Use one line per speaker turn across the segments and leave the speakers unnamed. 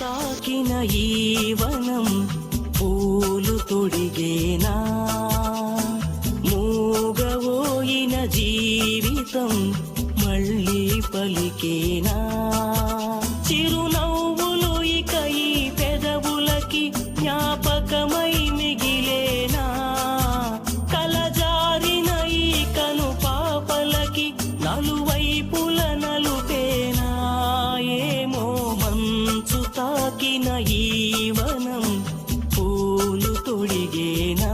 తాకిన ఈ వనం పూలు తొడిగేనా? మూగవోయిన జీవితం మళ్ళీ పలికేనా? చిరునవ్వులు ఇక ఈ పెదవులకి జ్ఞాపకమై మిగిలేనా? కలజారిన ఈ కను పాపలకి నలువైపుల ఈ వనం పూలు తొడిగేనా?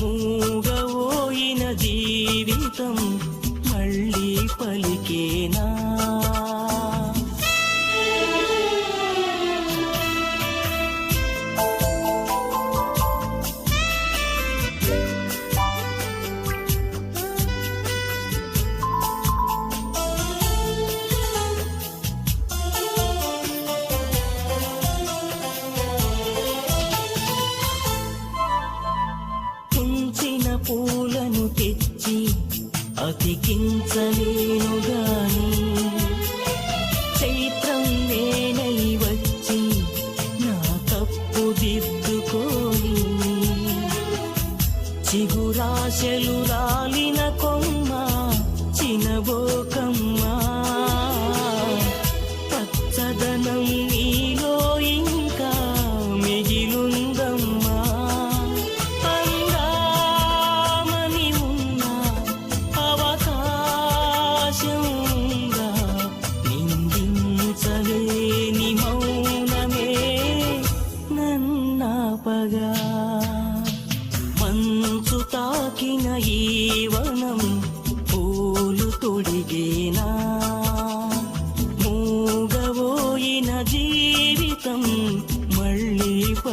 మూగవోయిన జీవితం మళ్ళీ పలికేనా? అతికించలేను గాని చైత్రం నేనై వచ్చి నా తప్పు దిద్దుకోని చిగురాశలు రాలిన కొమ్మ చినబోకమ్మా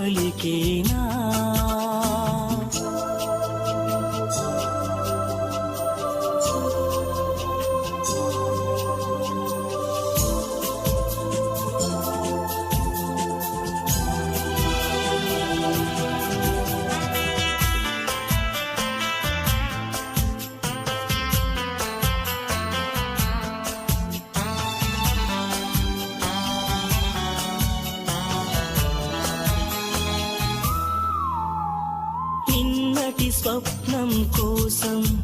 పలికేనా స్వప్నం కోసం.